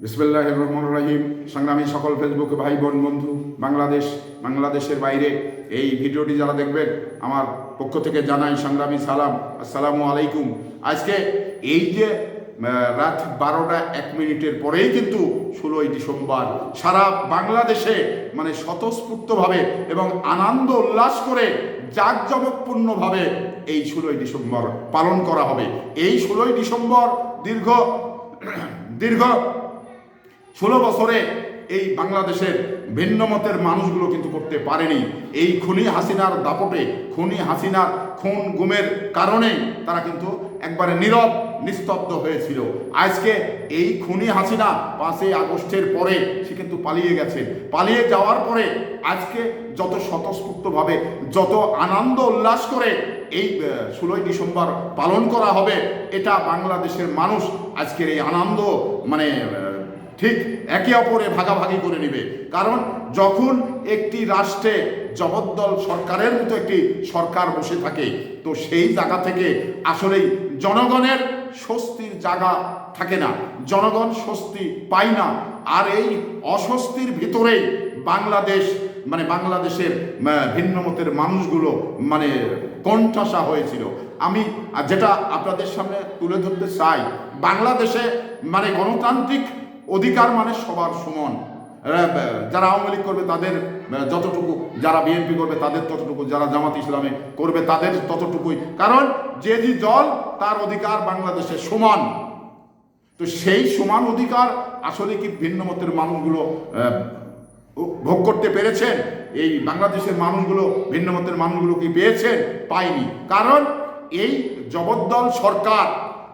বিসমিল্লাহ রহমান রাহিম। সংগ্রামী সকল ফেসবুক ভাই, বোন, বন্ধু, বাংলাদেশ, বাংলাদেশের বাইরে এই ভিডিওটি যারা দেখবেন, আমার পক্ষ থেকে জানাই সংগ্রামী সালাম। আসসালামু আলাইকুম। আজকে এই যে রাত বারোটা এক মিনিটের পরেই কিন্তু ষোলোই ডিসেম্বর, সারা বাংলাদেশে মানে স্বতঃস্ফূর্তভাবে এবং আনন্দ উল্লাস করে জাঁকজমকপূর্ণভাবে এই ষোলোই ডিসেম্বর পালন করা হবে। এই ষোলোই ডিসেম্বর দীর্ঘ দীর্ঘ ষোলো বছরে এই বাংলাদেশের ভিন্ন মতের মানুষগুলো কিন্তু করতে পারেনি। এই খুনি হাসিনার দাপটে, খুনি হাসিনার খুন গুমের কারণে তারা কিন্তু একবারে নীরব, নিস্তব্ধ হয়েছিল। আজকে এই খুনি হাসিনা পাঁচই আগস্টের পরে সে কিন্তু পালিয়ে গেছে। পালিয়ে যাওয়ার পরে আজকে যত স্বতঃস্ফূর্তভাবে, যত আনন্দ উল্লাস করে এই ষোলোই ডিসেম্বর পালন করা হবে, এটা বাংলাদেশের মানুষ আজকের এই আনন্দ মানে ঠিক একে অপরে ভাগাভাগি করে নেবে। কারণ যখন একটি রাষ্ট্রে জগদ্দল সরকারের মতো একটি সরকার বসে থাকে তো সেই জায়গা থেকে আসলেই জনগণের স্বস্তির জায়গা থাকে না। জনগণ স্বস্তি পায় না। আর এই অস্বস্তির ভিতরেই বাংলাদেশ মানে বাংলাদেশের আহ, ভিন্ন মতের মানুষগুলো মানে কণ্ঠাসা হয়েছিল। আমি যেটা আপনাদের সামনে তুলে ধরতে চাই বাংলাদেশে মানে গণতান্ত্রিক অধিকার মানে সবার সমান। যারা আওয়ামী লীগ করবে তাদের যতটুকু, যারা বিএনপি করবে তাদের ততটুকু, যারা জামাত ইসলামে করবে তাদের ততটুকুই। কারণ যে যে দল, তার অধিকার বাংলাদেশে সমান। তো সেই সমান অধিকার আসলে কি ভিন্ন মতের মানুষগুলো ভোগ করতে পেরেছেন? এই বাংলাদেশের মানুষগুলো, ভিন্ন মতের মানুষগুলো কি পেয়েছেন? পায়নি। কারণ এই জগদ্দল সরকার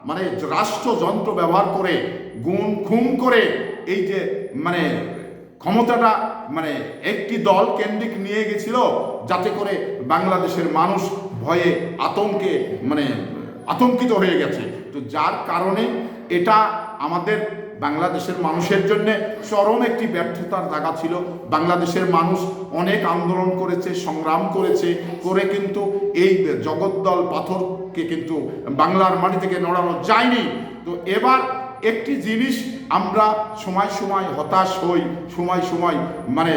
মানে রাষ্ট্রযন্ত্র ব্যবহার করে, গুণ খুন করে, এই যে মানে ক্ষমতাটা মানে একটি দল কেন্দ্রিক নিয়ে গেছিল, যাতে করে বাংলাদেশের মানুষ ভয়ে আতঙ্কে মানে আতঙ্কিত হয়ে গেছে। তো যার কারণে এটা আমাদের বাংলাদেশের মানুষের জন্য চরম একটি ব্যর্থতার জায়গা ছিল। বাংলাদেশের মানুষ অনেক আন্দোলন করেছে, সংগ্রাম করেছে, করে কিন্তু এই জগদ্দল পাথরকে কিন্তু বাংলার মাটি থেকে নড়ানো যায়নি। তো এবার একটি জিনিস আমরা সময় সময় হতাশ হই সময় সময় মানে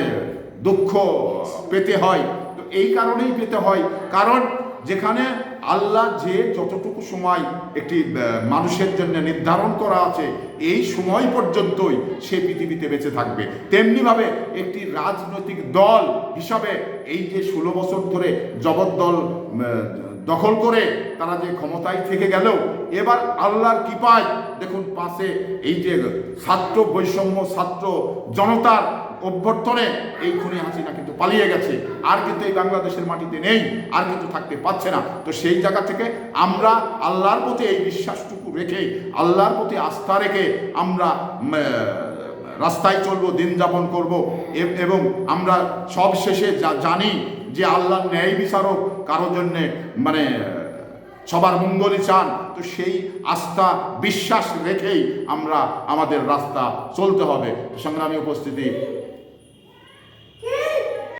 দুঃখ পেতে হয়। তো এই কারণেই পেতে হয়। কারণ যেখানে আল্লাহ যে যতটুকু সময় একটি মানুষের জন্য নির্ধারণ করা আছে এই সময় পর্যন্তই সে পৃথিবীতে বেঁচে থাকবে। তেমনিভাবে একটি রাজনৈতিক দল হিসাবে এই যে ষোলো বছর ধরে আহ, দখল করে তারা যে ক্ষমতায় থেকে গেল, এবার আল্লাহর কৃপায়, দেখুন পাশে এই যে ছাত্র বৈষম্য, ছাত্র জনতার অভ্যর্থনে এই খুনি হাসিনা কিন্তু পালিয়ে গেছে। আর কিন্তু এই বাংলাদেশের মাটিতে নেই, আর কিন্তু থাকতে পারছে না। তো সেই জায়গা থেকে আমরা আল্লাহর প্রতি এই বিশ্বাসটুকু রেখে, আল্লাহর প্রতি আস্থা রেখে আমরা রাস্তায় চলবো, দিন যাপন করব, এবং আমরা সব শেষে যা জানি যে আল্লাহ ন্যায় বিচারক কারোর জন্যে মানে সবার মঙ্গলই চান, তো সেই আস্থা, বিশ্বাস রেখেই আমরা আমাদের রাস্তা চলতে হবে। সংগ্রামী উপস্থিতি